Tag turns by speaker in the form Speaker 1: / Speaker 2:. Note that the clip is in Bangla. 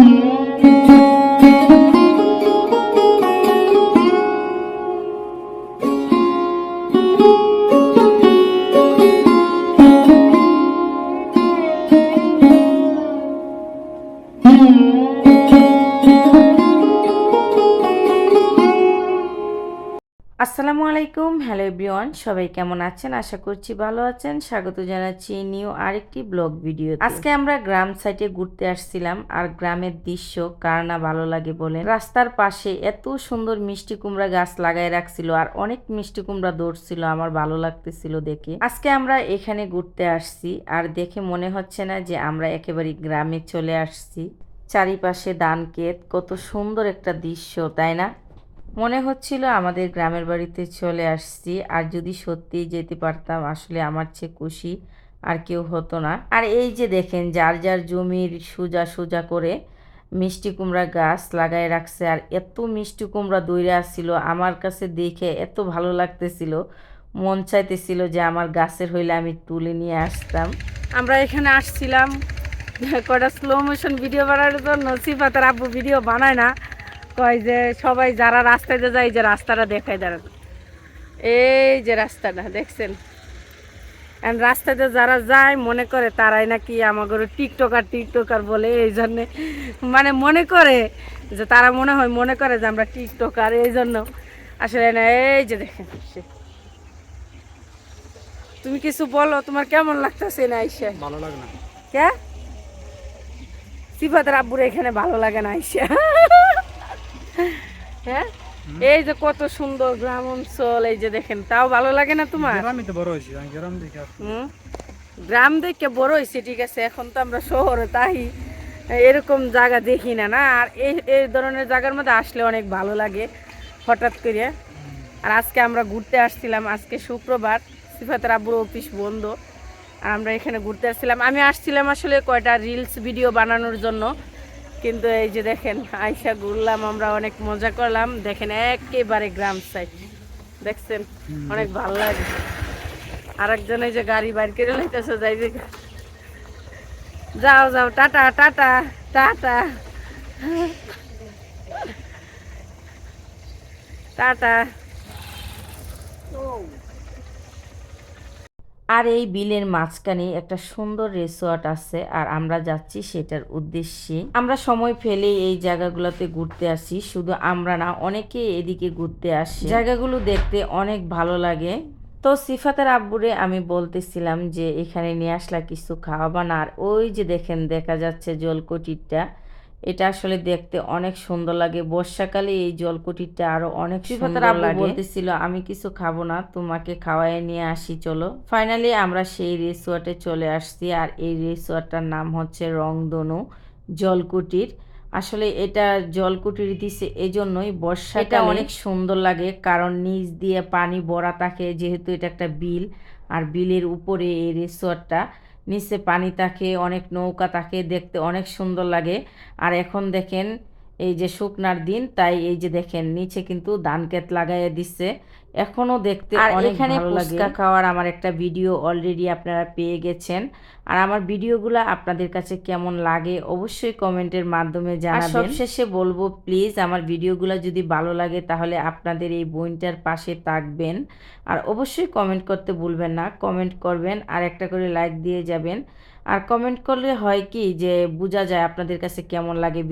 Speaker 1: Mm-hmm. আসসালামু আলাইকুম। হ্যালো এভরিওয়ান, সবাই কেমন আছেন? আশা করছি ভালো আছেন। স্বাগত জানাচ্ছি নিউ আরেকটি ব্লগ ভিডিও আজকে আমরা গ্রাম সাইডে ঘুরতে আসছিলাম আর গ্রামের দৃশ্য কার না ভালো লাগে বলে রাস্তার পাশে এত সুন্দর মিষ্টি কুমড়া গাছ লাগাই রাখছিল আর অনেক মিষ্টি কুমড়া দৌড়ছিল আমার ভালো লাগতেছিল দেখে। আজকে আমরা এখানে ঘুরতে আসছি আর দেখে মনে হচ্ছে না যে আমরা একেবারে গ্রামে চলে আসছি। চারিপাশে ক্ষেত, কত সুন্দর একটা দৃশ্য, তাই না? মনে হচ্ছিল আমাদের গ্রামের বাড়িতে চলে আসছি, আর যদি সত্যিই যেতে পারতাম আসলে আমার চেয়ে খুশি আর কেউ হতো না। আর এই যে দেখেন, যার যার জমির সোজা সোজা করে মিষ্টি কুমড়া গাছ লাগায় রাখছে, আর এত মিষ্টি কুমড়া দইরে আসছিল, আমার কাছে দেখে এত ভালো লাগতেছিল, মন চাইতেছিল যে আমার গাছের হইলে আমি তুলে নিয়ে আসতাম।
Speaker 2: আমরা এখানে আসছিলাম, কয়টা স্লো মোশন ভিডিও বানানোর জন্য, সিফাতের আব্বু ভিডিও বানায় না। কয় যে সবাই যারা রাস্তায় যায় যে রাস্তাটা দেখায় দাঁড়ান। এই যে রাস্তাটা দেখছেন? And রাস্তাতে যারা যায় মনে করে তারাই নাকি আমাদের টিকটকার টিকটকার বলে এই জন্যে মানে মনে করে যে তারা মনে হয় মনে করে যে আমরা টিকটকার এই জন্য। আসলে না এই যে দেখেন সে। তুমি কিছু বলো তোমার কেমন লাগতেছে না আইসা?
Speaker 3: ভালো লাগে না।
Speaker 2: কে? সিফাতের আব্বুর এখানে ভালো লাগে না আইসা। হ্যাঁ? এই যে কত সুন্দর গ্রাম অঞ্চল এই যে দেখেন তাও ভালো লাগে না তোমার?
Speaker 3: গ্রামে তো বড় হয়েছি গ্রাম দেখে?
Speaker 2: গ্রাম দেখে বড় হয়েছে ঠিক আছে এখন তো আমরা শহরে তাই এরকম জায়গা দেখি না না? আর এই এই ধরনের জায়গার মধ্যে আসলে অনেক ভালো লাগে হঠাৎ করে। আর আজকে আমরা ঘুরতে আসছিলাম আজকে শুক্রবার সিফাতের আব্বুর অফিস বন্ধ আর আমরা এখানে ঘুরতে আসছিলাম। আমি আসছিলাম আসলে কয়টা রিলস ভিডিও বানানোর জন্য। কিন্তু এই যে দেখেন আইসা ঘুরলাম আমরা অনেক মজা করলাম। দেখেন একেবারে গ্রাম সাইড দেখছেন? অনেক ভালো লাগে। আরেকজন এই যে গাড়ি বাইর করে লাইতেছে যাই যাও যাও টাটা টাটা টাটা। টাটা।
Speaker 1: আর এই বিলের মাঝখানে একটা সুন্দর রিসোর্ট আছে, আর আমরা যাচ্ছি সেটার উদ্দেশ্যে। আমরা সময় ফেলে এই জায়গাগুলোতে ঘুরতে আসি, শুধু আমরা না অনেকে এদিকে ঘুরতে আসি। জায়গাগুলো দেখতে অনেক ভালো লাগে। তো সিফাতের আব্বুরে আমি বলতেছিলাম যে, এখানে নিয়ে আসলা কিছু খাওয়াবা না আর ওই যে দেখেন, দেখা যাচ্ছে জলকুটিরটা এটা আসলে দেখতে অনেক সুন্দর লাগে। বর্ষাকালে এই জলকুটিরটা আরও অনেক সুন্দর লাগে। বলতেছিল আমি কিছু খাব না তোমাকে খাওয়াই নিয়ে আসি চলো। ফাইনালি আমরা সেই রিসোর্টে চলে আসছি আর এই রিসোর্টটার নাম হচ্ছে রংধনু জলকুটির। আসলে এটা জলকুটির দিছে এজন্যই বর্ষাটা অনেক সুন্দর লাগে কারণ নিচ দিয়ে পানি ভরা থাকে যেহেতু এটা একটা বিল আর বিলের উপরে এই রিসোর্টটা নিচে পানি থাকে অনেক নৌকা থাকে দেখতে অনেক সুন্দর লাগে। আর এখন দেখেন এই যে শুকনার দিন তাই এই যে দেখেন নিচে কিন্তু ধান ক্ষেত লাগাইয়া দিচ্ছে। এখনও দেখতে
Speaker 2: আর এখানে
Speaker 1: ফুচকা খাওয়ার আমার একটা ভিডিও অলরেডি আপনারা পেয়ে গেছেন। আর আমার ভিডিওগুলো আপনাদের কাছে কেমন লাগে অবশ্যই কমেন্টের মাধ্যমে জানাবেন। সবশেষে বলব প্লিজ আমার ভিডিওগুলো যদি ভালো লাগে তাহলে আপনাদের এই বইনটার পাশে থাকবেন। আর অবশ্যই কমেন্ট করতে ভুলবেন না কমেন্ট করবেন আর একটা করে লাইক দিয়ে যাবেন। আর কমেন্ট করলে হয় কি যে বোঝা যায় আপনাদের কাছে কেমন লাগে